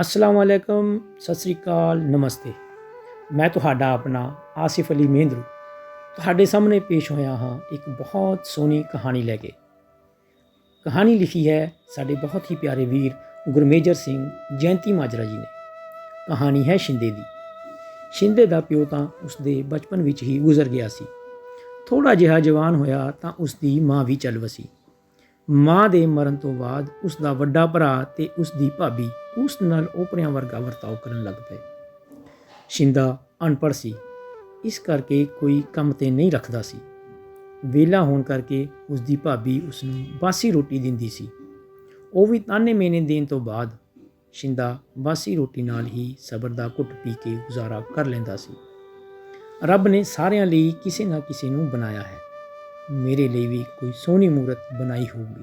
ਅਸਲਾਮ ਵਾਲੇਕਮ ਸਤਿ ਸ੍ਰੀ ਅਕਾਲ, ਨਮਸਤੇ। ਮੈਂ ਤੁਹਾਡਾ ਆਪਣਾ ਆਸਿਫ ਅਲੀ ਮਹਿੰਦਰੂ ਤੁਹਾਡੇ ਸਾਹਮਣੇ ਪੇਸ਼ ਹੋਇਆ ਹਾਂ ਇੱਕ ਬਹੁਤ ਸੋਹਣੀ ਕਹਾਣੀ ਲੈ ਕੇ। ਕਹਾਣੀ ਲਿਖੀ ਹੈ ਸਾਡੇ ਬਹੁਤ ਹੀ ਪਿਆਰੇ ਵੀਰ ਗੁਰਮੇਜਰ ਸਿੰਘ ਜੈਂਤੀ ਮਾਜਰਾ ਜੀ ਨੇ। ਕਹਾਣੀ ਹੈ ਸ਼ਿੰਦੇ ਦੀ। ਸ਼ਿੰਦੇ ਦਾ ਪਿਓ ਤਾਂ ਉਸਦੇ ਬਚਪਨ ਵਿੱਚ ਹੀ ਗੁਜ਼ਰ ਗਿਆ ਸੀ। ਥੋੜਾ ਜਿਹਾ ਜਵਾਨ ਹੋਇਆ ਤਾਂ ਉਸਦੀ ਮਾਂ ਵੀ ਚੱਲ ਵਸੀ। ਮਾਂ ਦੇ ਮਰਨ ਤੋਂ ਬਾਅਦ ਉਸ ਦਾ ਵੱਡਾ ਭਰਾ ਤੇ ਉਸ ਦੀ ਭਾਬੀ ਉਸ ਨਾਲ ਓਪਰਿਆਂ ਵਰਗਾ ਵਰਤਾਓ ਕਰਨ ਲੱਗ ਪਏ। ਸ਼ਿੰਦਾ ਅਨਪੜ੍ਹ ਸੀ। ਇਸ ਕਰਕੇ ਕੋਈ ਕੰਮ ਤੇ ਨਹੀਂ ਰੱਖਦਾ ਸੀ। ਵਿਹਲਾ ਹੋਣ ਕਰਕੇ ਉਸ ਦੀ ਭਾਬੀ ਉਸ ਨੂੰ ਬਾਸੀ ਰੋਟੀ ਦਿੰਦੀ ਸੀ। ਉਹ ਵੀ ਤਾਨੇ ਮੇਨੇ ਦੇਣ ਤੋਂ ਬਾਅਦ ਸ਼ਿੰਦਾ ਬਾਸੀ ਰੋਟੀ ਨਾਲ ਹੀ ਸਬਰ ਦਾ ਘੁੱਟ ਪੀ ਕੇ ਗੁਜ਼ਾਰਾ ਕਰ ਲੈਂਦਾ ਸੀ। ਰੱਬ ਨੇ ਸਾਰਿਆਂ ਲਈ ਕਿਸੇ ਨਾ ਕਿਸੇ ਨੂੰ ਬਣਾਇਆ ਹੈ। ਮੇਰੇ ਲਈ ਵੀ ਕੋਈ ਸੋਹਣੀ ਮੂਰਤ ਬਣਾਈ ਹੋਊਗੀ।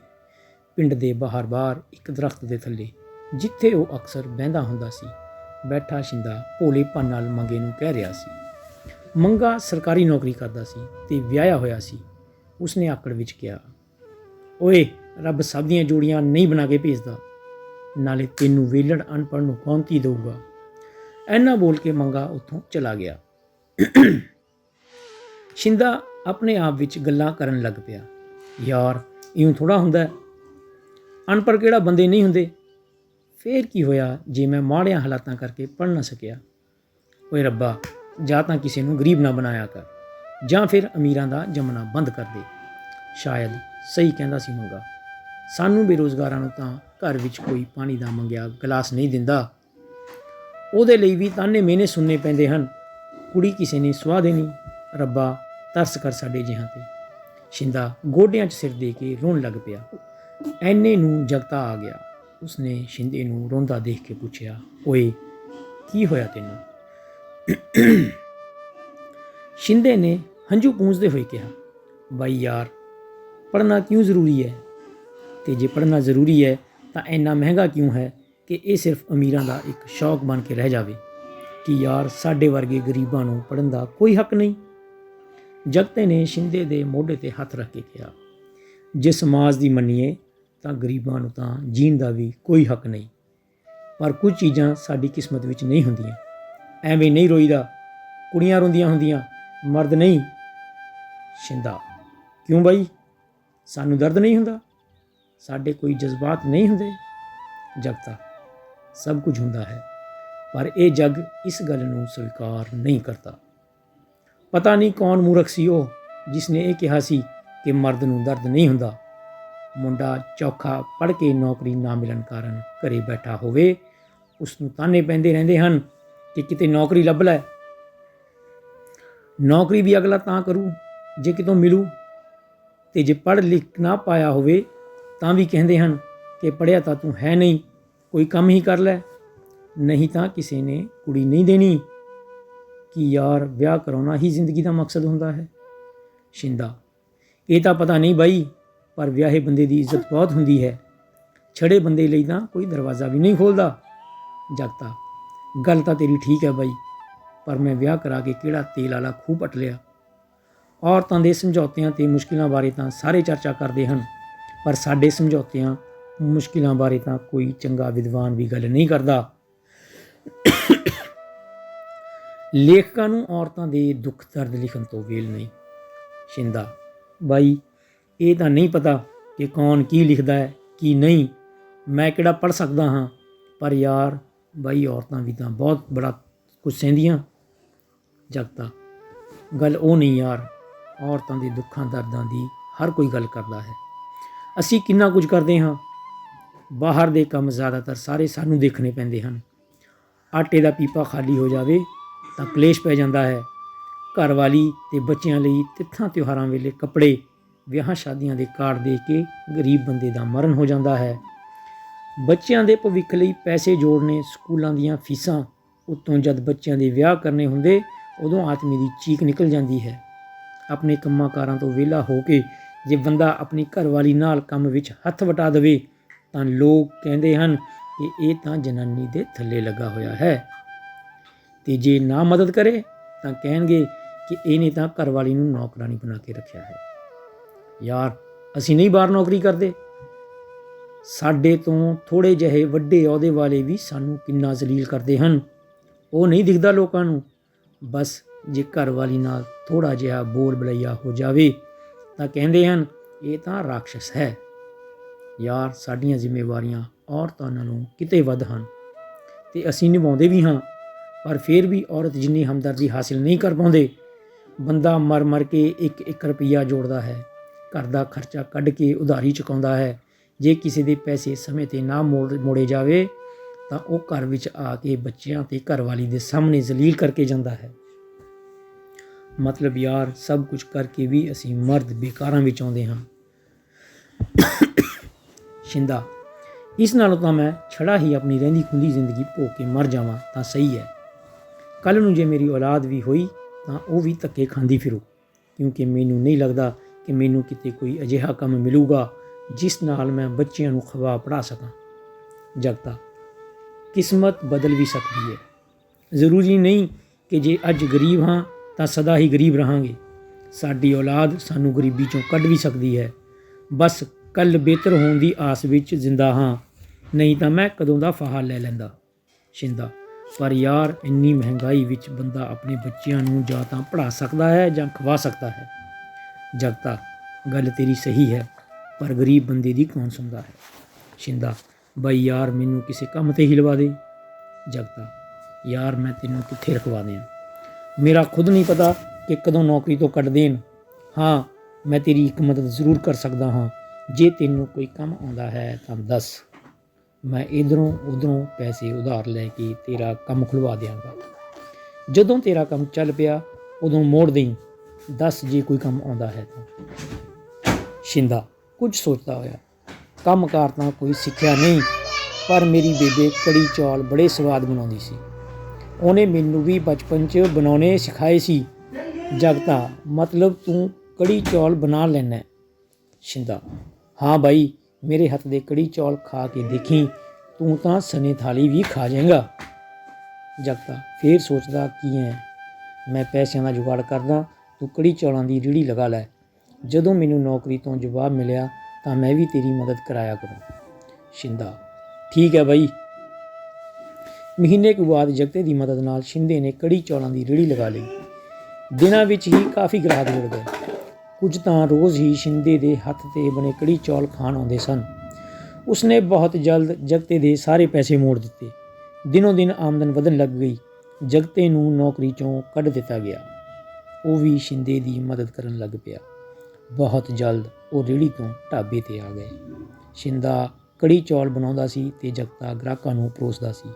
ਪਿੰਡ ਦੇ ਬਾਹਰ-ਬਾਹਰ ਇੱਕ ਦਰਖਤ ਦੇ ਥੱਲੇ ਜਿੱਥੇ ਉਹ ਅਕਸਰ ਬਹਿੰਦਾ ਹੁੰਦਾ ਸੀ, ਬੈਠਾ ਸ਼ਿੰਦਾ ਭੋਲੇ ਪੰਨ ਨਾਲ ਮੰਗੇ ਨੂੰ ਕਹਿ ਰਿਹਾ ਸੀ। ਮੰਗਾ ਸਰਕਾਰੀ ਨੌਕਰੀ ਕਰਦਾ ਸੀ ਤੇ ਵਿਆਹਿਆ ਹੋਇਆ ਸੀ। ਉਸਨੇ ਆਕੜ ਵਿੱਚ ਕਿਹਾ, ਓਏ, ਰੱਬ ਸਭ ਦੀਆਂ ਜੋੜੀਆਂ ਨਹੀਂ ਬਣਾ ਕੇ ਭੇਜਦਾ। ਨਾਲੇ ਤੈਨੂੰ ਵੇਲੜ ਅਨਪੜ੍ਹ ਨੂੰ ਕੌਣ ਤੀ ਦਊਗਾ? ਐਨਾ ਬੋਲ ਕੇ ਮੰਗਾ ਉੱਥੋਂ ਚਲਾ ਗਿਆ। ਸ਼ਿੰਦਾ ਆਪਣੇ ਆਪ ਵਿੱਚ ਗੱਲਾਂ ਕਰਨ ਲੱਗ ਪਿਆ, ਯਾਰ, ਇਉਂ ਥੋੜਾ ਹੁੰਦਾ ਅਨਪੜ੍ਹ ਕਿਹੜਾ ਬੰਦੇ ਨਹੀਂ ਹੁੰਦੇ? ਫੇਰ ਕੀ ਹੋਇਆ ਜੇ ਮੈਂ ਮਾੜਿਆਂ ਹਾਲਾਤਾਂ ਕਰਕੇ ਪੜ੍ਹ ਨਾ ਸਕਿਆ? ਓਏ ਰੱਬਾ, ਜਾਂ ਤਾਂ ਕਿਸੇ ਨੂੰ ਗਰੀਬ ਨਾ ਬਣਾਇਆ ਕਰ, ਜਾਂ ਫਿਰ ਅਮੀਰਾਂ ਦਾ ਜੰਮਣਾ ਬੰਦ ਕਰ ਦੇ। ਸ਼ਾਇਦ ਸਹੀ ਕਹਿੰਦਾ ਸੀ ਮੰਗਾ ਸਾਨੂੰ ਬੇਰੋਜ਼ਗਾਰਾਂ ਨੂੰ ਤਾਂ ਘਰ ਵਿੱਚ ਕੋਈ ਪਾਣੀ ਦਾ ਮੰਗਿਆ ਗਲਾਸ ਨਹੀਂ ਦਿੰਦਾ। ਉਹਦੇ ਲਈ ਵੀ ਤਾਨੇ ਮੇਨੇ ਸੁਣਨੇ ਪੈਂਦੇ ਹਨ। ਕੁੜੀ ਕਿਸੇ ਨੇ ਸਵਾਹ ਦੇਣੀ। ਰੱਬਾ, ਤਰਸ ਕਰ ਸਾਡੇ ਜਿਹਾਂ ਤੇ। ਸ਼ਿੰਦਾ ਗੋਡਿਆਂ 'ਚ ਸਿਰ ਦੇ ਕੇ ਰੋਣ ਲੱਗ ਪਿਆ। ਐਨੇ ਨੂੰ ਜਗਤਾ ਆ ਗਿਆ। ਉਸਨੇ ਸ਼ਿੰਦੇ ਨੂੰ ਰੋਂਦਾ ਦੇਖ ਕੇ ਪੁੱਛਿਆ, ਓਏ, ਕੀ ਹੋਇਆ ਤੈਨੂੰ? ਸ਼ਿੰਦੇ ਨੇ ਹੰਝੂ ਪੂੰਝਦੇ ਹੋਏ ਕਿਹਾ, ਬਾਈ ਯਾਰ, ਪੜ੍ਹਨਾ ਕਿਉਂ ਜ਼ਰੂਰੀ ਹੈ? ਤੇ ਜੇ ਪੜ੍ਹਨਾ ਜ਼ਰੂਰੀ ਹੈ, ਤਾਂ ਇੰਨਾ ਮਹਿੰਗਾ ਕਿਉਂ ਹੈ ਕਿ ਇਹ ਸਿਰਫ ਅਮੀਰਾਂ ਦਾ ਇੱਕ ਸ਼ੌਕ ਬਣ ਕੇ ਰਹਿ ਜਾਵੇ? ਕਿ ਯਾਰ, ਸਾਡੇ ਵਰਗੇ ਗਰੀਬਾਂ ਨੂੰ ਪੜ੍ਹਨ ਦਾ ਕੋਈ ਹੱਕ ਨਹੀਂ? ਜਗਤੇ ਨੇ ਸ਼ਿੰਦੇ ਦੇ ਮੋਢੇ ਤੇ ਹੱਥ ਰੱਖ ਕੇ ਕਿਹਾ, ਜੇ ਸਮਾਜ ਦੀ ਮੰਨੀਏ ਤਾਂ ਗਰੀਬਾਂ ਨੂੰ ਤਾਂ ਜੀਣ ਦਾ ਵੀ ਕੋਈ ਹੱਕ ਨਹੀਂ। ਪਰ ਕੁਝ ਚੀਜ਼ਾਂ ਸਾਡੀ ਕਿਸਮਤ ਵਿੱਚ ਨਹੀਂ ਹੁੰਦੀਆਂ। ਐਵੇਂ ਨਹੀਂ ਰੋਈਦਾ, ਕੁੜੀਆਂ ਰੋਂਦੀਆਂ ਹੁੰਦੀਆਂ, ਮਰਦ ਨਹੀਂ। ਸ਼ਿੰਦਾ, ਕਿਉਂ ਬਾਈ? ਸਾਨੂੰ ਦਰਦ ਨਹੀਂ ਹੁੰਦਾ? ਸਾਡੇ ਕੋਈ ਜਜ਼ਬਾਤ ਨਹੀਂ ਹੁੰਦੇ? ਜਗਤਾ ਸਭ ਕੁਝ ਹੁੰਦਾ ਹੈ, ਪਰ ਇਹ ਜੱਗ ਇਸ ਗੱਲ ਨੂੰ ਸਵੀਕਾਰ ਨਹੀਂ ਕਰਦਾ। ਪਤਾ ਨਹੀਂ ਕੌਣ ਮੂਰਖ ਸੀ ਉਹ ਜਿਸ ਨੇ ਇਹ ਕਿਹਾ ਸੀ ਕਿ ਮਰਦ ਨੂੰ ਦਰਦ ਨਹੀਂ ਹੁੰਦਾ। ਮੁੰਡਾ ਚੌਖਾ ਪੜ ਕੇ ਨੌਕਰੀ ਨਾ ਮਿਲਣ ਕਾਰਨ ਘਰੇ ਬੈਠਾ ਹੋਵੇ ਉਸ ਨੂੰ ਤਾਨੇ ਪੈਂਦੇ ਰਹਿੰਦੇ ਹਨ ਕਿ ਕਿਤੇ ਨੌਕਰੀ ਲੱਭ ਲੈ। ਨੌਕਰੀ ਵੀ ਅਗਲਾ ਤਾਂ ਕਰੂ, ਜੇ ਕਿਤੋਂ ਮਿਲੂ ਤੇ ਜੇ ਪੜ ਲਿਖ ਨਾ ਪਾਇਆ ਹੋਵੇ ਤਾਂ ਵੀ ਕਹਿੰਦੇ ਹਨ ਕਿ ਪੜਿਆ ਤਾਂ ਤੂੰ ਹੈ ਨਹੀਂ, ਕੋਈ ਕੰਮ ਹੀ ਕਰ ਲੈ। ਨਹੀਂ ਤਾਂ ਕਿਸੇ ਨੇ ਕੁੜੀ ਨਹੀਂ ਦੇਣੀ। ਕਿ ਯਾਰ, ਵਿਆਹ ਕਰਾਉਣਾ ਹੀ ਜ਼ਿੰਦਗੀ ਦਾ ਮਕਸਦ ਹੁੰਦਾ ਹੈ। ਸ਼ਿੰਦਾ, ਇਹ ਤਾਂ ਪਤਾ ਨਹੀਂ ਬਾਈ ਪਰ ਵਿਆਹੇ ਬੰਦੇ ਦੀ ਇੱਜ਼ਤ ਬਹੁਤ ਹੁੰਦੀ ਹੈ। ਛੜੇ ਬੰਦੇ ਲਈ ਤਾਂ ਕੋਈ ਦਰਵਾਜ਼ਾ ਵੀ ਨਹੀਂ ਖੋਲਦਾ। ਜਗਤਾ, ਗੱਲ ਤਾਂ ਤੇਰੀ ਠੀਕ ਹੈ ਬਾਈ, ਪਰ ਮੈਂ ਵਿਆਹ ਕਰਾ ਕੇ ਕਿਹੜਾ ਤੇਲ ਵਾਲਾ ਖੂਹ ਪਟ ਲਿਆ? ਔਰਤਾਂ ਦੇ ਸਮਝੌਤਿਆਂ ਤੇ ਮੁਸ਼ਕਿਲਾਂ ਬਾਰੇ ਤਾਂ ਸਾਰੇ ਚਰਚਾ ਕਰਦੇ ਹਨ, ਪਰ ਸਾਡੇ ਸਮਝੌਤਿਆਂ, ਮੁਸ਼ਕਿਲਾਂ ਬਾਰੇ ਤਾਂ ਕੋਈ ਚੰਗਾ ਵਿਦਵਾਨ ਵੀ ਗੱਲ ਨਹੀਂ ਕਰਦਾ। ਲੇਖਕਾਂ ਨੂੰ ਔਰਤਾਂ ਦੇ ਦੁੱਖ ਦਰਦ ਲਿਖਣ ਤੋਂ ਵੇਲ ਨਹੀਂ। ਸ਼ਿੰਦਾ, ਬਾਈ ਇਹ ਤਾਂ ਨਹੀਂ ਪਤਾ ਕਿ ਕੌਣ ਕੀ ਲਿਖਦਾ ਹੈ, ਕੀ ਨਹੀਂ। ਮੈਂ ਕਿਹੜਾ ਪੜ ਸਕਦਾ ਹਾਂ? ਪਰ ਯਾਰ, ਬਾਈ, ਔਰਤਾਂ ਵੀ ਤਾਂ ਬਹੁਤ ਬੜਾ ਕੁਝ ਸਹਿੰਦੀਆਂ। ਜਗਤਾ, ਗੱਲ ਉਹ ਨਹੀਂ ਯਾਰ, ਔਰਤਾਂ ਦੇ ਦੁੱਖਾਂ, ਦਰਦਾਂ ਦੀ ਹਰ ਕੋਈ ਗੱਲ ਕਰਦਾ ਹੈ। ਅਸੀਂ ਕਿੰਨਾ ਕੁਝ ਕਰਦੇ ਹਾਂ। ਬਾਹਰ ਦੇ ਕੰਮ ਜ਼ਿਆਦਾਤਰ ਸਾਰੇ ਸਾਨੂੰ ਦੇਖਣੇ ਪੈਂਦੇ ਹਨ। ਆਟੇ ਦਾ ਪੀਪਾ ਖਾਲੀ ਹੋ ਜਾਵੇ ਤਾਂ ਕਲੇਸ਼ ਪੈ ਜਾਂਦਾ ਹੈ। ਘਰ ਵਾਲੀ ਤੇ ਬੱਚਿਆਂ ਲਈ ਤਿੱਥਾਂ ਤਿਉਹਾਰਾਂ ਵੇਲੇ ਕੱਪੜੇ ਵਿਆਹਾਂ ਸ਼ਾਦੀਆਂ ਦੇ ਕਾਰਡ ਦੇ ਕੇ ਗਰੀਬ ਬੰਦੇ ਦਾ ਮਰਨ ਹੋ ਜਾਂਦਾ ਹੈ। ਬੱਚਿਆਂ ਦੇ ਭਵਿੱਖ ਲਈ ਪੈਸੇ ਜੋੜਨੇ, ਸਕੂਲਾਂ ਦੀਆਂ ਫੀਸਾਂ ਉਤੋਂ ਜਦ ਬੱਚਿਆਂ ਦੇ ਵਿਆਹ ਕਰਨੇ ਹੁੰਦੇ, ਉਦੋਂ ਆਦਮੀ ਦੀ ਚੀਕ ਨਿਕਲ ਜਾਂਦੀ ਹੈ। ਆਪਣੇ ਕੰਮਾਂ ਕਾਰਾਂ ਤੋਂ ਵਿਹਲਾ ਹੋ ਕੇ ਜੇ ਬੰਦਾ ਆਪਣੀ ਘਰਵਾਲੀ ਨਾਲ ਕੰਮ ਵਿੱਚ ਹੱਥ ਵਟਾ ਦੇਵੇ, ਤਾਂ ਲੋਕ ਕਹਿੰਦੇ ਹਨ ਕਿ ਇਹ ਤਾਂ ਜਨਾਨੀ ਦੇ ਥੱਲੇ ਲੱਗਾ ਹੋਇਆ ਹੈ। ਤੇ ਜੇ ਨਾ ਮਦਦ ਕਰੇ, ਤਾਂ ਕਹਿਣਗੇ ਕਿ ਇਹਨੇ ਤਾਂ ਘਰਵਾਲੀ ਨੂੰ ਨੌਕਰਾਨੀ ਬਣਾ ਕੇ ਰੱਖਿਆ ਹੈ। ਯਾਰ, ਅਸੀਂ ਨਹੀਂ ਬਾਹਰ ਨੌਕਰੀ ਕਰਦੇ। ਸਾਡੇ ਤੋਂ ਥੋੜੇ ਜਿਹੇ ਵੱਡੇ ਅਹੁਦੇ ਵਾਲੇ ਵੀ ਸਾਨੂੰ ਕਿੰਨਾ ਜ਼ਲੀਲ ਕਰਦੇ ਹਨ। ਉਹ ਨਹੀਂ ਦਿਖਦਾ ਲੋਕਾਂ ਨੂੰ। ਬਸ ਜੇ ਘਰ ਵਾਲੀ ਨਾਲ ਥੋੜਾ ਜਿਹਾ ਬੋਲ ਬਲਈਆ ਹੋ ਜਾਵੇ, ਤਾਂ ਕਹਿੰਦੇ ਹਨ, ਇਹ ਤਾਂ ਰਾਖਸ਼ ਹੈ। ਯਾਰ, ਸਾਡੀਆਂ ਜ਼ਿੰਮੇਵਾਰੀਆਂ ਔਰਤਾਂ ਨਾਲੋਂ ਕਿਤੇ ਵੱਧ ਹਨ। ਤੇ ਅਸੀਂ ਨਿਭਾਉਂਦੇ ਵੀ ਹਾਂ, ਪਰ ਫਿਰ ਵੀ ਔਰਤ ਜਿੰਨੀ ਹਮਦਰਦੀ ਹਾਸਿਲ ਨਹੀਂ ਕਰ ਪਾਉਂਦੇ, ਬੰਦਾ ਮਰ ਮਰ ਕੇ ਇੱਕ ਇੱਕ ਰੁਪਈਆ ਜੋੜਦਾ ਹੈ। ਘਰ ਦਾ ਖਰਚਾ ਕੱਢ ਕੇ ਉਧਾਰੀ ਚੁਕਾਉਂਦਾ ਹੈ। ਜੇ ਕਿਸੇ ਦੇ ਪੈਸੇ ਸਮੇਂ ਤੇ ਨਾ ਮੋੜ, ਮੋੜੇ ਜਾਵੇ, ਤਾਂ ਉਹ ਘਰ ਵਿੱਚ ਆ ਕੇ ਬੱਚਿਆਂ ਤੇ ਘਰਵਾਲੀ ਦੇ ਸਾਹਮਣੇ ਜ਼ਲੀਲ ਕਰਕੇ ਜਾਂਦਾ ਹੈ। ਮਤਲਬ ਯਾਰ, ਸਭ ਕੁਝ ਕਰਕੇ ਵੀ ਅਸੀਂ ਮਰਦ ਬੇਕਾਰਾਂ ਵਿੱਚ ਆਉਂਦੇ ਹਾਂ। ਸ਼ਿੰਦਾ, ਇਸ ਨਾਲੋਂ ਤਾਂ ਮੈਂ ਛੜਾ ਹੀ ਆਪਣੀ ਰਹਿੰਦੀ ਖੁੰਦੀ ਜ਼ਿੰਦਗੀ ਭੋਗ ਕੇ ਮਰ ਜਾਵਾਂ, ਤਾਂ ਸਹੀ ਹੈ। ਕੱਲ ਨੂੰ ਜੇ ਮੇਰੀ ਔਲਾਦ ਵੀ ਹੋਈ, ਤਾਂ ਉਹ ਵੀ ਧੱਕੇ ਖਾਂਦੀ ਫਿਰੂ, ਕਿਉਂਕਿ ਮੈਨੂੰ ਨਹੀਂ ਲੱਗਦਾ ਕਿ ਮੈਨੂੰ ਕਿਤੇ ਕੋਈ ਅਜਿਹਾ ਕੰਮ ਮਿਲੂਗਾ ਜਿਸ ਨਾਲ ਮੈਂ ਬੱਚਿਆਂ ਨੂੰ ਖਵਾ ਪੜਾ ਸਕਾਂ। ਜਗਤਾ ਕਿਸਮਤ ਬਦਲ ਵੀ ਸਕਦੀ ਹੈ। ਜ਼ਰੂਰੀ ਨਹੀਂ ਕਿ ਜੇ ਅੱਜ ਗਰੀਬ ਹਾਂ ਤਾਂ ਸਦਾ ਹੀ ਗਰੀਬ ਰਹਾਂਗੇ। ਸਾਡੀ ਔਲਾਦ ਸਾਨੂੰ ਗਰੀਬੀ ਚੋਂ ਕੱਢ ਵੀ ਸਕਦੀ ਹੈ। ਬਸ ਕੱਲ ਬਿਹਤਰ ਹੋਣ ਦੀ ਆਸ ਵਿੱਚ ਜ਼ਿੰਦਾ ਹਾਂ। ਨਹੀਂ ਤਾਂ ਮੈਂ ਕਦੋਂ ਦਾ ਫਾਹਾ ਲੈ ਲੈਂਦਾ। ਸ਼ਿੰਦਾ, ਪਰ ਯਾਰ, ਇੰਨੀ ਮਹਿੰਗਾਈ ਵਿੱਚ ਬੰਦਾ ਆਪਣੇ ਬੱਚਿਆਂ ਨੂੰ ਜਾਂ ਤਾਂ ਪੜ੍ਹਾ ਸਕਦਾ ਹੈ ਜਾਂ ਖਵਾ ਸਕਦਾ ਹੈ। ਜਗਤਾ ਗੱਲ ਤੇਰੀ ਸਹੀ ਹੈ, ਪਰ ਗਰੀਬ ਬੰਦੇ ਦੀ ਕੌਣ ਸੁਣਦਾ ਹੈ? ਸ਼ਿੰਦਾ, ਬਾਈ ਯਾਰ ਮੈਨੂੰ ਕਿਸੇ ਕੰਮ ਤੇ ਹੀ ਲਵਾ ਦੇ। ਜਗਤਾ ਯਾਰ ਮੈਂ ਤੈਨੂੰ ਕਿੱਥੇ ਰਖਵਾ ਦਿਆਂ? ਮੇਰਾ ਖੁਦ ਨਹੀਂ ਪਤਾ ਕਿ ਕਦੋਂ ਨੌਕਰੀ ਤੋਂ ਕੱਢ ਦੇਣ। ਹਾਂ, ਮੈਂ ਤੇਰੀ ਇੱਕ ਮਦਦ ਜ਼ਰੂਰ ਕਰ ਸਕਦਾ ਹਾਂ। ਜੇ ਤੈਨੂੰ ਕੋਈ ਕੰਮ ਆਉਂਦਾ ਹੈ ਤਾਂ ਦੱਸ। ਮੈਂ ਇਧਰੋਂ ਉਧਰੋਂ ਪੈਸੇ ਉਧਾਰ ਲੈ ਕੇ ਤੇਰਾ ਕੰਮ ਖੁਲਵਾ ਦਿਆਂਗਾ। ਜਦੋਂ ਤੇਰਾ ਕੰਮ ਚੱਲ ਪਿਆ, ਉਦੋਂ ਮੋੜ ਦੇਈਂ। ਦੱਸ ਜੇ ਕੋਈ ਕੰਮ ਆਉਂਦਾ ਹੈ ਤਾਂ। ਸ਼ਿੰਦਾ ਕੁਝ ਸੋਚਦਾ ਹੋਇਆ ਕੰਮਕਾਰ ਤਾਂ ਕੋਈ ਸਿੱਖਿਆ ਨਹੀਂ, ਪਰ ਮੇਰੀ ਬੇਬੇ ਕੜੀ ਚੌਲ ਬੜੇ ਸਵਾਦ ਬਣਾਉਂਦੀ ਸੀ। ਉਹਨੇ ਮੈਨੂੰ ਵੀ ਬਚਪਨ 'ਚ ਬਣਾਉਣੇ ਸਿਖਾਏ ਸੀ। ਜਗਤਾ ਮਤਲਬ ਤੂੰ ਕੜੀ ਚੌਲ ਬਣਾ ਲੈਣਾ ਹੈ। ਸ਼ਿੰਦਾ, ਹਾਂ ਬਾਈ, ਮੇਰੇ ਹੱਥ ਦੇ ਕੜੀ ਚੌਲ ਖਾ ਕੇ ਦੇਖੀ, ਤੂੰ ਤਾਂ ਸਨੇ ਥਾਲੀ ਵੀ ਖਾ ਜਾਏਗਾ। ਜਗਤਾ ਫੇਰ ਸੋਚਦਾ, ਕੀ ਹੈ ਮੈਂ ਪੈਸਿਆਂ ਦਾ ਜੁਗਾੜ ਕਰਦਾ ਤੂੰ ਕੜੀ ਚੌਲਾਂ ਦੀ ਰੇਹੜੀ ਲਗਾ ਲੈ। ਜਦੋਂ ਮੈਨੂੰ ਨੌਕਰੀ ਤੋਂ ਜਵਾਬ ਮਿਲਿਆ ਤਾਂ ਮੈਂ ਵੀ ਤੇਰੀ ਮਦਦ ਕਰਾਇਆ ਕਰੂੰ। ਸ਼ਿੰਦਾ, ਠੀਕ ਹੈ ਬਾਈ। ਮਹੀਨੇ ਕੁ ਬਾਅਦ ਜਗਤੇ ਦੀ ਮਦਦ ਨਾਲ ਸ਼ਿੰਦੇ ਨੇ ਕੜੀ ਚੌਲਾਂ ਦੀ ਰੇਹੜੀ ਲਗਾ ਲਈ। ਦਿਨਾਂ ਵਿੱਚ ਹੀ ਕਾਫੀ ਗ੍ਰਾਹਕ ਜੁੜ ਗਏ। ਕੁਝ ਤਾਂ ਰੋਜ਼ ਹੀ ਸ਼ਿੰਦੇ ਦੇ ਹੱਥ ਤੇ ਬਣੇ ਕੜੀ ਚੌਲ ਖਾਣ ਆਉਂਦੇ ਸਨ। ਉਸਨੇ ਬਹੁਤ ਜਲਦ ਜਗਤੇ ਦੇ ਸਾਰੇ ਪੈਸੇ ਮੋੜ ਦਿੱਤੇ। ਦਿਨੋਂ ਦਿਨ ਆਮਦਨ ਵਧਣ ਲੱਗ ਗਈ। ਜਗਤੇ ਨੂੰ ਨੌਕਰੀ ਚੋਂ ਕੱਢ ਦਿੱਤਾ ਗਿਆ। ਉਹ ਵੀ ਸ਼ਿੰਦੇ ਦੀ ਮਦਦ ਕਰਨ ਲੱਗ ਪਿਆ। ਬਹੁਤ ਜਲਦ ਉਹ ਰੇਹੜੀ ਤੋਂ ਢਾਬੇ ਤੇ ਆ ਗਏ। ਸ਼ਿੰਦਾ ਕੜੀ ਚੌਲ ਬਣਾਉਂਦਾ ਸੀ ਤੇ ਜਗਤਾ ਗ੍ਰਾਹਕਾਂ ਨੂੰ ਪਰੋਸਦਾ ਸੀ।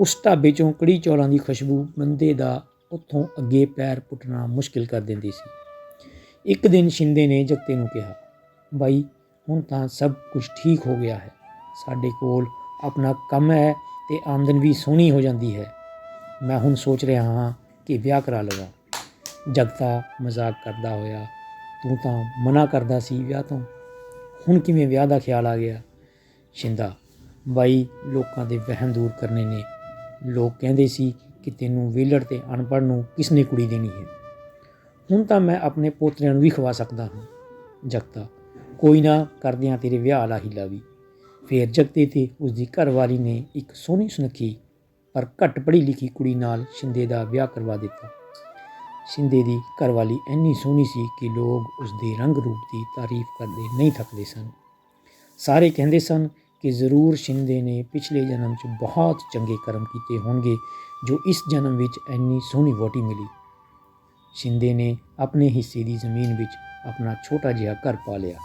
ਉਸ ਢਾਬੇ ਚੋਂ ਕੜੀ ਚੌਲਾਂ ਦੀ ਖੁਸ਼ਬੂ ਬੰਦੇ ਦਾ ਉੱਥੋਂ ਅੱਗੇ ਪੈਰ ਪੁੱਟਣਾ ਮੁਸ਼ਕਿਲ ਕਰ ਦਿੰਦੀ ਸੀ। ਇੱਕ ਦਿਨ ਸ਼ਿੰਦੇ ਨੇ ਜਗਤੇ ਨੂੰ ਕਿਹਾ, ਬਾਈ, ਹੁਣ ਤਾਂ ਸਭ ਕੁਝ ਠੀਕ ਹੋ ਗਿਆ ਹੈ। ਸਾਡੇ ਕੋਲ ਆਪਣਾ ਕੰਮ ਹੈ ਤੇ ਆਮਦਨ ਵੀ ਸੋਹਣੀ ਹੋ ਜਾਂਦੀ ਹੈ। ਮੈਂ ਹੁਣ ਸੋਚ ਰਿਹਾ ਹਾਂ ਕਿ ਵਿਆਹ ਕਰਾ ਲਵਾਂ। ਜਗਤਾ ਮਜ਼ਾਕ ਕਰਦਾ ਹੋਇਆ, ਤੂੰ ਤਾਂ ਮਨਾ ਕਰਦਾ ਸੀ ਵਿਆਹ ਤੋਂ। ਹੁਣ ਕਿਵੇਂ ਵਿਆਹ ਦਾ ਖਿਆਲ ਆ ਗਿਆ? ਸ਼ਿੰਦਾ, ਬਾਈ ਲੋਕਾਂ ਦੇ ਵਹਿਮ ਦੂਰ ਕਰਨੇ ਨੇ। ਲੋਕ ਕਹਿੰਦੇ ਸੀ ਕਿ ਤੈਨੂੰ ਵਿਹਲੜ ਤੇ ਅਨਪੜ੍ਹ ਨੂੰ ਕਿਸਨੇ ਕੁੜੀ ਦੇਣੀ ਹੈ। ਹੁਣ ਤਾਂ ਮੈਂ ਆਪਣੇ ਪੋਤਰਿਆਂ ਨੂੰ ਵੀ ਖਵਾ ਸਕਦਾ ਹਾਂ। ਜਗਤਾ ਕੋਈ ਨਾ ਕਰਦਿਆਂ ਤੇਰੇ ਵਿਆਹ ਵਾਲਾ ਹੀਲਾ ਵੀ। ਫੇਰ ਜਗਤੇ ਤੇ ਉਸ ਦੀ ਘਰਵਾਲੀ ਨੇ ਇੱਕ ਸੋਹਣੀ ਸੁਨੱਖੀ ਪਰ ਘੱਟ ਪੜ੍ਹੀ ਲਿਖੀ ਕੁੜੀ ਨਾਲ ਸ਼ਿੰਦੇ ਦਾ ਵਿਆਹ ਕਰਵਾ ਦਿੱਤਾ। ਸ਼ਿੰਦੇ ਦੀ ਘਰਵਾਲੀ ਇੰਨੀ ਸੋਹਣੀ ਸੀ ਕਿ ਲੋਕ ਉਸ ਦੇ ਰੰਗ ਰੂਪ ਦੀ ਤਾਰੀਫ ਕਰਦੇ ਨਹੀਂ ਥੱਕਦੇ ਸਨ। ਸਾਰੇ ਕਹਿੰਦੇ ਸਨ ਕਿ ਜ਼ਰੂਰ ਸ਼ਿੰਦੇ ਨੇ ਪਿਛਲੇ ਜਨਮ 'ਚ ਬਹੁਤ ਚੰਗੇ ਕਰਮ ਕੀਤੇ ਹੋਣਗੇ, ਜੋ ਇਸ ਜਨਮ ਵਿੱਚ ਇੰਨੀ ਸੋਹਣੀ ਵੋਟੀ ਮਿਲੀ। ਸ਼ਿੰਦੇ ਨੇ ਆਪਣੇ ਹਿੱਸੇ ਦੀ ਜ਼ਮੀਨ ਵਿੱਚ ਆਪਣਾ ਛੋਟਾ ਜਿਹਾ ਘਰ ਪਾ ਲਿਆ।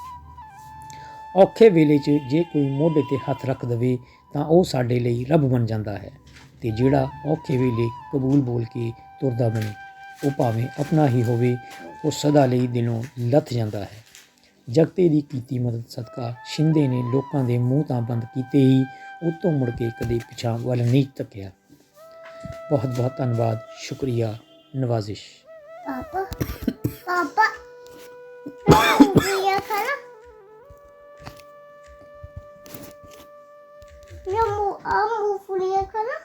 ਔਖੇ ਵੇਲੇ 'ਚ ਜੇ ਕੋਈ ਮੋਢੇ ਤੇ ਹੱਥ ਰੱਖ ਦਵੇ ਤਾਂ ਉਹ ਸਾਡੇ ਲਈ ਰੱਬ ਬਣ ਜਾਂਦਾ ਹੈ ਤੇ ਜਿਹੜਾ ਔਖੇ ਵੇਲੇ ਕਬੂਲ ਬੋਲ ਕੇ ਤੁਰਦਾ ਬਣੇ। ਉਹ ਭਾਵੇਂ ਆਪਣਾ ਹੀ ਹੋਵੇ, ਉਹ ਸਦਾ ਲਈ ਦਿਲੋਂ ਲੱਥ ਜਾਂਦਾ ਹੈ। ਜਗਤੇ ਦੀ ਕੀਤੀ ਮਦਦ ਸਦਕਾ ਸ਼ਿੰਦੇ ਨੇ ਲੋਕਾਂ ਦੇ ਮੂੰਹ ਤਾਂ ਬੰਦ ਕੀਤੇ ਹੀ ਉਤੋਂ ਮੁੜ ਕੇ ਕਦੇ ਪਿਛਾਂ ਵੱਲ ਨਹੀਂ ਤੱਕਿਆ ਬਹੁਤ ਬਹੁਤ ਧੰਨਵਾਦ, ਸ਼ੁਕਰੀਆ, ਨਵਾਜ਼ਿਸ਼। ਪਾਪਾ ਪਾਪਾ। ਇਹ ਖਾਣਾ ਮੈਂ ਮੂੰਹ ਆ ਮੂੰਹ ਫੁਲੀਆ ਖਾਣਾ